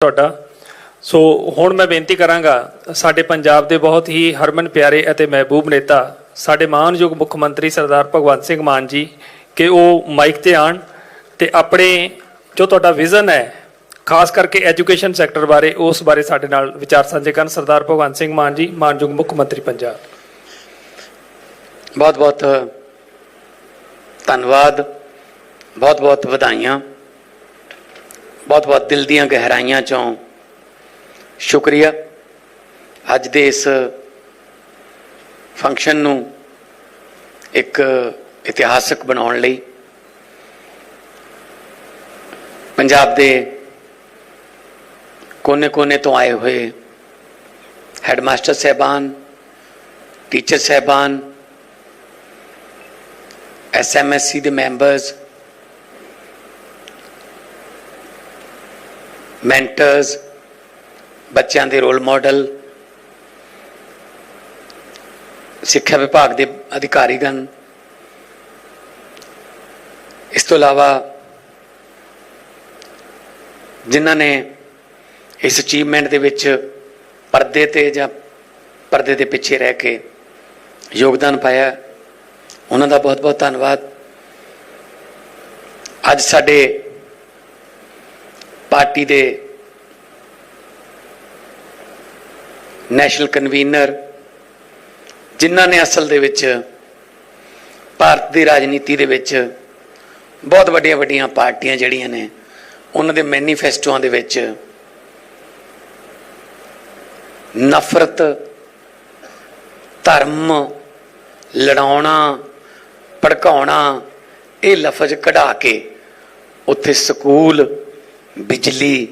ਤੁਹਾਡਾ। ਸੋ ਹੁਣ ਮੈਂ ਬੇਨਤੀ ਕਰਾਂਗਾ, ਸਾਡੇ ਪੰਜਾਬ ਦੇ ਬਹੁਤ ਹੀ ਹਰਮਨ ਪਿਆਰੇ ਅਤੇ ਮਹਿਬੂਬ ਨੇਤਾ, ਸਾਡੇ ਮਾਨਯੋਗ ਮੁੱਖ ਮੰਤਰੀ ਸਰਦਾਰ ਭਗਵੰਤ ਸਿੰਘ ਮਾਨ ਜੀ, ਕਿ ਉਹ ਮਾਈਕ ਤੇ ਆਣ ਤੇ ਆਪਣੇ ਜੋ ਤੁਹਾਡਾ ਵਿਜ਼ਨ ਹੈ, ਖਾਸ ਕਰਕੇ ਐਜੂਕੇਸ਼ਨ ਸੈਕਟਰ ਬਾਰੇ, ਉਸ ਬਾਰੇ ਸਾਡੇ ਨਾਲ ਵਿਚਾਰ ਸਾਂਝੇ ਕਰਨ ਸਰਦਾਰ ਭਗਵੰਤ ਸਿੰਘ ਮਾਨ ਜੀ, ਮਾਨਯੋਗ ਮੁੱਖ ਮੰਤਰੀ ਪੰਜਾਬ। ਬਹੁਤ ਬਹੁਤ ਧੰਨਵਾਦ ਬਹੁਤ ਬਹੁਤ ਵਧਾਈਆਂ। ਬਹੁਤ ਬਹੁਤ ਦਿਲ ਦੀਆਂ ਗਹਿਰਾਈਆਂ ਚੋਂ ਸ਼ੁਕਰੀਆ। ਅੱਜ ਦੇ ਇਸ ਫੰਕਸ਼ਨ ਨੂੰ ਇੱਕ ਇਤਿਹਾਸਕ ਬਣਾਉਣ ਲਈ ਪੰਜਾਬ ਦੇ ਕੋਨੇ-ਕੋਨੇ ਤੋਂ ਆਏ ਹੋਏ ਹੈਡਮਾਸਟਰ ਸਹਿਬਾਨ ਟੀਚਰ ਸਹਿਬਾਨ ਐਸਐਮਐਸਸੀ ਦੇ ਮੈਂਬਰਸ ਮੈਂਟਰਸ ਬੱਚਿਆਂ ਦੇ ਰੋਲ ਮਾਡਲ ਸਿੱਖਿਆ ਵਿਭਾਗ ਦੇ ਅਧਿਕਾਰੀਗਣ। ਇਸ ਤੋਂ ਇਲਾਵਾ ਜਿਨ੍ਹਾਂ ਨੇ ਇਸ ਅਚੀਵਮੈਂਟ ਦੇ ਵਿੱਚ ਪਰਦੇ ਤੇ ਜਾਂ ਪਰਦੇ ਦੇ ਪਿੱਛੇ ਰਹਿ ਕੇ ਯੋਗਦਾਨ ਪਾਇਆ, ਉਹਨਾਂ ਦਾ ਬਹੁਤ ਬਹੁਤ ਧੰਨਵਾਦ। ਅੱਜ ਸਾਡੇ ਪਾਰਟੀ ਦੇ ਨੈਸ਼ਨਲ ਕਨਵੀਨਰ, ਜਿਨ੍ਹਾਂ ਨੇ ਅਸਲ ਦੇ ਵਿੱਚ ਭਾਰਤ ਦੀ ਰਾਜਨੀਤੀ ਦੇ ਵਿੱਚ ਬਹੁਤ ਵੱਡੀਆਂ ਵੱਡੀਆਂ ਪਾਰਟੀਆਂ ਜਿਹੜੀਆਂ ਨੇ, ਉਹਨਾਂ ਦੇ ਮੈਨੀਫੈਸਟੋਆਂ ਦੇ ਵਿੱਚ ਨਫ਼ਰਤ, ਧਰਮ, ਲੜਾਉਣਾ, ਭੜਕਾਉਣਾ, ਇਹ ਲਫ਼ਜ਼ ਕਢਾ ਕੇ ਉੱਥੇ ਸਕੂਲ ਬਿਜਲੀ,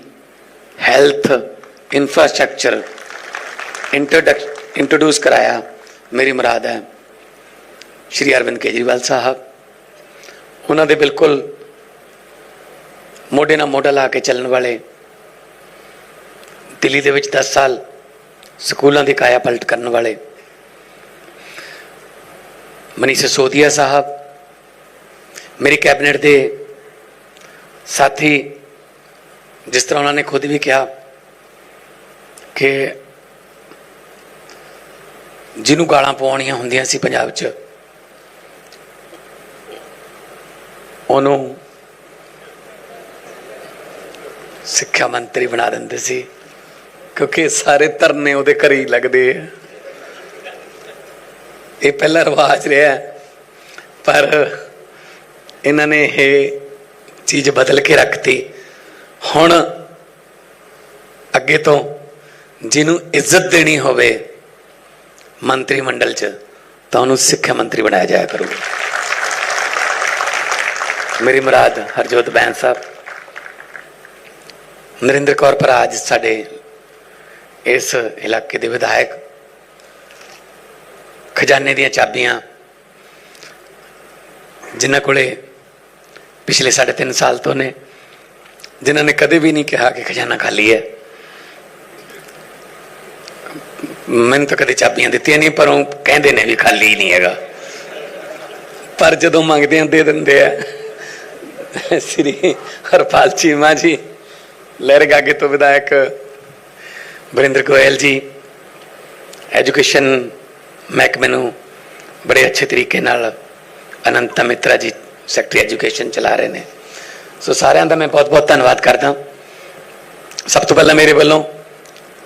ਹੈਲਥ ਇਨਫਰਾਸਟ੍ਰਕਚਰ ਇੰਟਰੋਡਿਊਸ ਕਰਾਇਆ ਮੇਰੀ ਮੁਰਾਦ ਹੈ ਸ਼੍ਰੀ ਅਰਵਿੰਦ ਕੇਜਰੀਵਾਲ ਸਾਹਿਬ। ਉਹਨਾਂ ਦੇ ਬਿਲਕੁਲ ਮੋਢੇ ਨਾਲ ਮੋਢਾ ਲਾ ਕੇ ਚੱਲਣ ਵਾਲੇ ਦਿੱਲੀ ਦੇ ਵਿੱਚ 10 ਸਾਲ ਸਕੂਲਾਂ ਦੀ ਕਾਇਆ ਪਲਟ ਕਰਨ ਵਾਲੇ ਮਨੀਸ਼ ਸੋਦੀਆ ਸਾਹਿਬ, ਮੇਰੀ ਕੈਬਨਿਟ ਦੇ ਸਾਥੀ ਜਿਸ ਤਰ੍ਹਾਂ ਉਹਨਾਂ ਨੇ ਖੁਦ ਵੀ ਕਿਹਾ ਕਿ ਜਿਹਨੂੰ ਗਾਲਾਂ ਪਵਾਉਣੀਆਂ ਹੁੰਦੀਆਂ ਸੀ ਪੰਜਾਬ 'ਚ, ਉਹਨੂੰ ਸਿੱਖਿਆ ਮੰਤਰੀ ਬਣਾ ਦਿੰਦੇ ਸੀ, ਕਿਉਂਕਿ ਸਾਰੇ ਧਰਨੇ ਉਹਦੇ ਘਰੇ ਹੀ ਲੱਗਦੇ ਆ। ਇਹ ਪਹਿਲਾ ਰਿਵਾਜ ਰਿਹਾ, ਪਰ ਇਹਨਾਂ ਨੇ ਇਹ ਚੀਜ਼ ਬਦਲ ਕੇ ਰੱਖਤੀ। ਹੁਣ ਅੱਗੇ ਤੋਂ ਜਿਹਨੂੰ ਇੱਜ਼ਤ ਦੇਣੀ ਹੋਵੇ ਮੰਤਰੀ ਮੰਡਲ 'ਚ, ਤਾਂ ਉਹਨੂੰ ਸਿੱਖਿਆ ਮੰਤਰੀ ਬਣਾਇਆ ਜਾਇਆ ਕਰੂਗਾ। ਮੇਰੀ ਮੁਰਾਦ ਹਰਜੋਤ ਬੈਂਸ ਸਾਹਿਬ। ਨਰਿੰਦਰ ਕੌਰ ਭਰਾਜ ਸਾਡੇ ਇਸ ਇਲਾਕੇ ਦੇ ਵਿਧਾਇਕ ਖਜ਼ਾਨੇ ਦੀਆਂ ਚਾਬੀਆਂ ਜਿਨ੍ਹਾਂ ਕੋਲੇ ਪਿਛਲੇ 3.5 ਸਾਲ ਤੋਂ ਨੇ। ਜਿਨ੍ਹਾਂ ਨੇ ਕਦੇ ਵੀ ਨਹੀਂ ਕਿਹਾ ਕਿ ਖਜ਼ਾਨਾ ਖਾਲੀ ਹੈ। ਮੈਨੂੰ ਤਾਂ ਕਦੇ ਚਾਬੀਆਂ ਦਿੱਤੀਆਂ ਨਹੀਂ, ਪਰ ਉਹ ਕਹਿੰਦੇ ਨੇ ਵੀ ਖਾਲੀ ਨਹੀਂ ਹੈਗਾ। ਪਰ ਜਦੋਂ ਮੰਗਦੇ ਆ, ਦੇ ਦਿੰਦੇ ਆ। ਸ੍ਰੀ ਹਰਪਾਲ ਚੀਮਾ ਜੀ, ਲਹਿਰ ਗਾਗੇ ਤੋਂ ਵਿਧਾਇਕ ਵਰਿੰਦਰ ਗੋਇਲ ਜੀ, ਐਜੂਕੇਸ਼ਨ ਮਹਿਕਮੇ ਨੂੰ ਬੜੇ ਅੱਛੇ ਤਰੀਕੇ ਨਾਲ ਅਨੰਤ ਮਿੱਤਰਾ ਜੀ, ਸੈਕਟਰੀ ਐਜੂਕੇਸ਼ਨ ਚਲਾ ਰਹੇ ਨੇ। ਸੋ ਸਾਰਿਆਂ ਦਾ ਮੈਂ ਬਹੁਤ ਬਹੁਤ ਧੰਨਵਾਦ ਕਰਦਾ। ਸਭ ਤੋਂ ਪਹਿਲਾਂ ਮੇਰੇ ਵੱਲੋਂ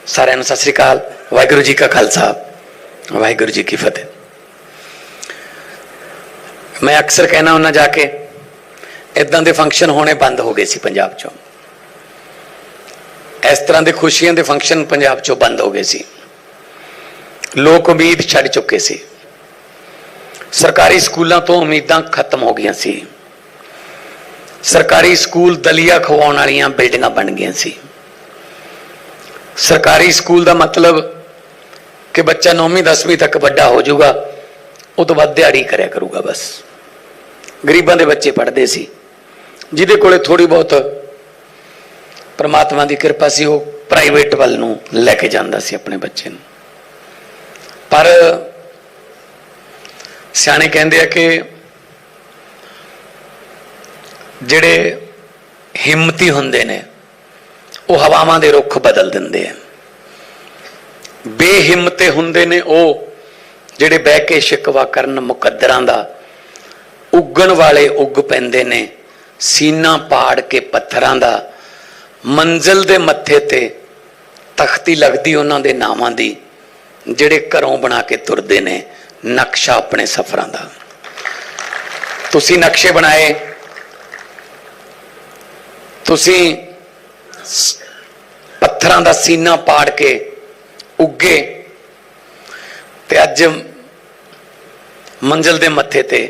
ਸਾਰਿਆਂ ਨੂੰ ਸਤਿ ਸ੍ਰੀ ਅਕਾਲ। ਵਾਹਿਗੁਰੂ ਜੀ ਕਾ ਖਾਲਸਾ, ਵਾਹਿਗੁਰੂ ਜੀ ਕੀ ਫਤਿਹ। ਮੈਂ ਅਕਸਰ ਕਹਿਣਾ ਹੁੰਦਾ ਜਾ ਕੇ ਇਦਾਂ ਦੇ ਫੰਕਸ਼ਨ ਹੋਣੇ ਬੰਦ ਹੋ ਗਏ ਸੀ ਪੰਜਾਬ 'ਚੋਂ। ਇਸ ਤਰ੍ਹਾਂ ਦੇ ਖੁਸ਼ੀਆਂ ਦੇ ਫੰਕਸ਼ਨ ਪੰਜਾਬ 'ਚੋਂ ਬੰਦ ਹੋ ਗਏ ਸੀ। ਲੋਕ ਉਮੀਦ ਛੱਡ ਚੁੱਕੇ ਸੀ। ਸਰਕਾਰੀ ਸਕੂਲਾਂ ਤੋਂ ਉਮੀਦਾਂ ਖਤਮ ਹੋ ਗਈਆਂ ਸੀ। ਸਰਕਾਰੀ ਸਕੂਲ ਦਲੀਆ ਖਵਾਉਣ ਵਾਲੀਆਂ ਬਿਲਡਿੰਗਾਂ ਬਣ ਗਈਆਂ ਸੀ। ਸਰਕਾਰੀ ਸਕੂਲ ਦਾ ਮਤਲਬ ਕਿ ਬੱਚਾ 9ਵੀਂ 10ਵੀਂ ਤੱਕ ਵੱਡਾ ਹੋ ਜਾਊਗਾ, ਉਹ ਤੋਂ ਬਾਅਦ ਦਿਹਾੜੀ ਕਰਿਆ ਕਰੂਗਾ ਬਸ। ਗਰੀਬਾਂ ਦੇ ਬੱਚੇ ਪੜ੍ਹਦੇ ਸੀ। ਜਿਹਦੇ ਕੋਲੇ ਥੋੜੀ ਬਹੁਤ ਪਰਮਾਤਮਾ ਦੀ ਕਿਰਪਾ ਸੀ, ਉਹ ਪ੍ਰਾਈਵੇਟ ਵੱਲ ਨੂੰ ਲੈ ਕੇ ਜਾਂਦਾ ਸੀ ਆਪਣੇ ਬੱਚੇ ਨੂੰ। ਪਰ ਸਿਆਣੇ ਕਹਿੰਦੇ ਆ ਕਿ ਜਿਹੜੇ ਹਿੰਮਤੀ ਹੁੰਦੇ ਨੇ, ਉਹ ਹਵਾਵਾਂ ਦੇ ਰੁੱਖ ਬਦਲ ਦਿੰਦੇ ਆ। ਬੇਹਿੰਮਤੇ ਹੁੰਦੇ ਨੇ ਉਹ ਜਿਹੜੇ ਬਹਿ ਕੇ ਸ਼ਿਕਵਾ ਕਰਨ ਮੁਕੱਦਰਾਂ ਦਾ, ਉੱਗਣ ਵਾਲੇ ਉੱਗ ਪੈਂਦੇ ਨੇ, ਸੀਨਾ ਪਾੜ ਕੇ ਪੱਥਰਾਂ ਦਾ, ਮੰਜ਼ਲ ਦੇ ਮੱਥੇ ਤੇ ਤਖਤੀ ਲੱਗਦੀ ਉਹਨਾਂ ਦੇ ਨਾਵਾਂ ਦੀ, ਜਿਹੜੇ ਘਰੋਂ ਬਣਾ ਕੇ ਤੁਰਦੇ ਨੇ ਨਕਸ਼ਾ ਆਪਣੇ ਸਫ਼ਰਾਂ ਦਾ। ਤੁਸੀਂ ਨਕਸ਼ੇ ਬਣਾਏ ਤੁਸੀਂ ਪੱਥਰਾਂ ਦਾ ਸੀਨਾ ਪਾੜ ਕੇ ਉੱਗੇ ਤੇ ਅੱਜ ਮੰਜ਼ਲ ਦੇ ਮੱਥੇ ਤੇ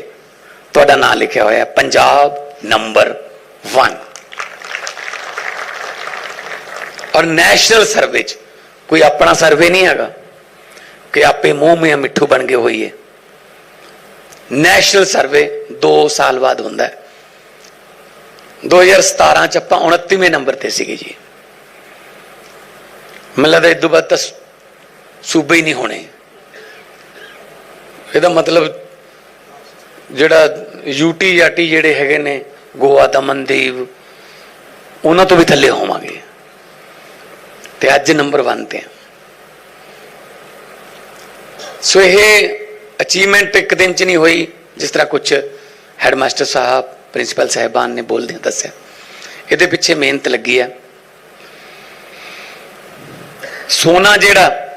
ਤੁਹਾਡਾ ਨਾਮ ਲਿਖਿਆ ਹੋਇਆ ਹੈ, ਪੰਜਾਬ ਨੰਬਰ 1 ਔਰ ਨੈਸ਼ਨਲ ਸਰਵੇ ਚ ਕੋਈ ਆਪਣਾ ਸਰਵੇ ਨਹੀਂ ਹੈਗਾ ਕਿ ਆਪੇ ਮੂੰਹ ਮੇ ਮਿੱਠੂ ਬਣ ਗਏ ਹੋਈਏ। ਨੈਸ਼ਨਲ ਸਰਵੇ 2 ਸਾਲ ਬਾਅਦ ਹੁੰਦਾ ਹੈ। 2017 ਚ ਆਪਾਂ 29ਵੇਂ ਨੰਬਰ ਤੇ ਸੀਗੇ ਜੀ। ਮੈਨੂੰ ਲੱਗਦਾ ਇਦੋਂ ਬਾਅਦ ਤਾਂ ਸੂਬੇ ਹੀ ਨਹੀਂ ਹੋਣੇ। ਇਹਦਾ ਮਤਲਬ ਜਿਹੜਾ ਯੂਟੀ ਜਾਟੀ ਜਿਹੜੇ ਹੈਗੇ ਨੇ, ਗੋਆ ਦਮਨਦੀਪ ਉਹਨਾਂ ਤੋਂ ਵੀ ਥੱਲੇ ਹੋਵਾਂਗੇ। ਤੇ ਅੱਜ ਨੰਬਰ 1 ਤੇ ਸੋ ਇਹ ਅਚੀਵਮੈਂਟ ਇੱਕ ਦਿਨ ਚ ਨਹੀਂ ਹੋਈ, ਜਿਸ ਤਰ੍ਹਾਂ ਕੁਝ ਹੈਡਮਾਸਟਰ ਸਾਹਿਬ ਪ੍ਰਿੰਸੀਪਲ ਸਾਹਿਬਾਨ ਨੇ ਬੋਲਦਿਆਂ ਦੱਸਿਆ ਇਹਦੇ ਪਿੱਛੇ ਮਿਹਨਤ ਲੱਗੀ ਆ। ਸੋਨਾ ਜਿਹੜਾ